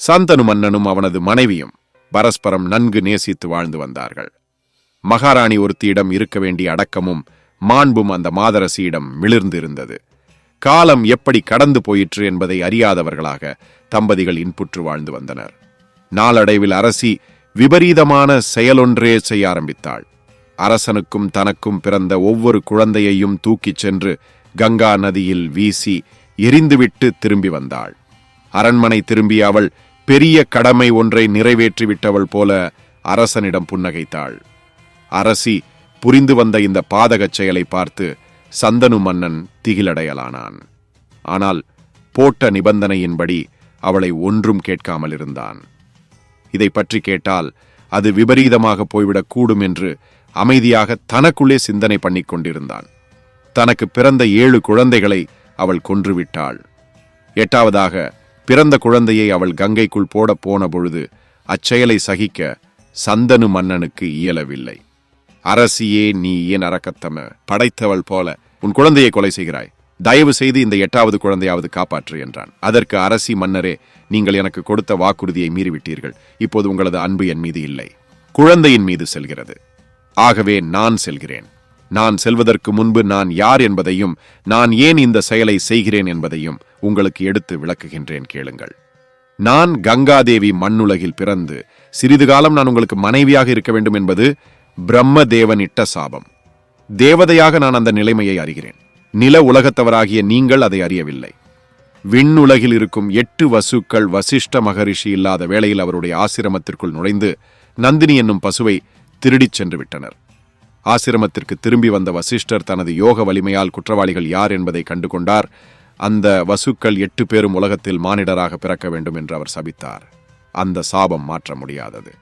சந்தனு மன்னனும் அவனது மனைவியும் பரஸ்பரம் நன்கு நேசித்து வாழ்ந்து வந்தார்கள். மகாராணி ஒருத்தியிடம் இருக்க வேண்டிய அடக்கமும் மாண்பும் அந்த மாதரசியிடம் மிளிர்ந்திருந்தது. காலம் எப்படி கடந்து போயிற்று என்பதை அறியாதவர்களாக தம்பதிகள் இன்புற்று வாழ்ந்து வந்தனர். நாளடைவில் அரசி விபரீதமான செயலொன்றே செய்ய ஆரம்பித்தாள். அரசனுக்கும் தனக்கும் பிறந்த ஒவ்வொரு குழந்தையையும் தூக்கிச் சென்று கங்கா நதியில் வீசி எரிந்துவிட்டு திரும்பி வந்தாள். அரண்மனை திரும்பிய அவள் பெரிய கடமை ஒன்றை நிறைவேற்றிவிட்டவள் போல அரசனிடம் புன்னகைத்தாள். அரசி புரிந்து வந்த இந்த பாதகச் செயலை பார்த்து சந்தனு மன்னன் திகிலடையலானான். ஆனால் போட்ட நிபந்தனையின்படி அவளை ஒன்றும் கேட்காமல் இருந்தான். இதை பற்றி கேட்டால் அது விபரீதமாக போய்விடக் கூடும் என்று அமைதியாக தனக்குள்ளே சிந்தனை பண்ணிக் கொண்டிருந்தான். தனக்கு பிறந்த ஏழு குழந்தைகளை அவள் கொன்றுவிட்டாள் எட்டாவதாக பிறந்த குழந்தையை அவள் கங்கைக்குள் போடப் போன பொழுது அச்செயலை சகிக்க சந்தனு மன்னனுக்கு இயலவில்லை. அரசியே நீ ஏன் அரக்கத்தம படைத்தவள் போல உன் குழந்தையை கொலை செய்கிறாய். தயவு செய்து இந்த எட்டாவது குழந்தையாவது காப்பாற்று என்றான். அதற்கு அரசி மன்னரே நீங்கள் எனக்கு கொடுத்த வாக்குறுதியை மீறிவிட்டீர்கள். இப்போது உங்களது அன்பு என் மீது இல்லை. குழந்தையின் மீது செல்கிறது. ஆகவே நான் செல்கிறேன். நான் செல்வதற்கு முன்பு நான் யார் என்பதையும் நான் ஏன் இந்த செயலை செய்கிறேன் என்பதையும் உங்களுக்கு எடுத்து விளக்குகின்றேன் கேளுங்கள். நான் கங்காதேவி மண்ணுலகில் பிறந்து சிறிது காலம் நான் உங்களுக்கு மனைவியாக இருக்க வேண்டும் என்பது பிரம்ம தேவனிட்ட சாபம். தேவதையாக நான் அந்த நிலைமையை அறிகிறேன். நில உலகத்தவராகிய நீங்கள் அதை அறியவில்லை. விண்ணுலகில் இருக்கும் எட்டு வசுக்கள் வசிஷ்ட மகரிஷி இல்லாத வேளையில் அவருடைய ஆசிரமத்திற்குள் நுழைந்து நந்தினி என்னும் பசுவை திருடிச் சென்று விட்டனர். ஆசிரமத்திற்கு திரும்பி வந்த வசிஷ்டர் தனது யோக வலிமையால் குற்றவாளிகள் யார் என்பதை கண்டு கொண்டார் அந்த வசுக்கள் எட்டு பேரும் உலகத்தில் மானிடராக பிறக்க வேண்டும் என்று அவர் சபித்தார். அந்த சாபம் மாற்ற முடியாதது.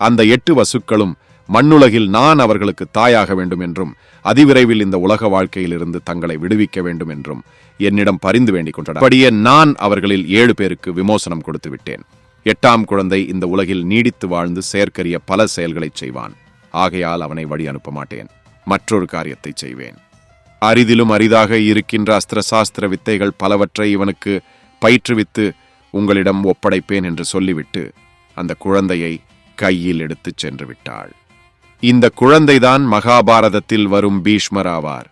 அந்த எட்டு வசுக்களும் மண்ணுலகில் நான் அவர்களுக்கு தாயாக வேண்டும் என்றும் அதிவிரைவில் இந்த உலக வாழ்க்கையிலிருந்து தங்களை விடுவிக்க வேண்டும் என்றும் என்னிடம் பரிந்து வேண்டிக் கொண்டார் அப்படியே நான் அவர்களில் ஏழு பேருக்கு விமோசனம் கொடுத்து விட்டேன். எட்டாம் குழந்தை இந்த உலகில் நீடித்து வாழ்ந்து செயற்கரிய பல செயல்களை செய்வான். ஆகையால் அவனை வழி அனுப்ப மாட்டேன் மற்றொரு காரியத்தை செய்வேன். அரிதிலும் அரிதாக இருக்கின்ற அஸ்திர சாஸ்திர வித்தைகள் பலவற்றை இவனுக்கு பயிற்றுவித்து உங்களிடம் ஒப்படைப்பேன் என்று சொல்லிவிட்டு அந்த குழந்தையை கையில் எடுத்துச் சென்று விட்டாள். இந்த குழந்தைதான் மகாபாரதத்தில் வரும் பீஷ்மர் ஆவார்.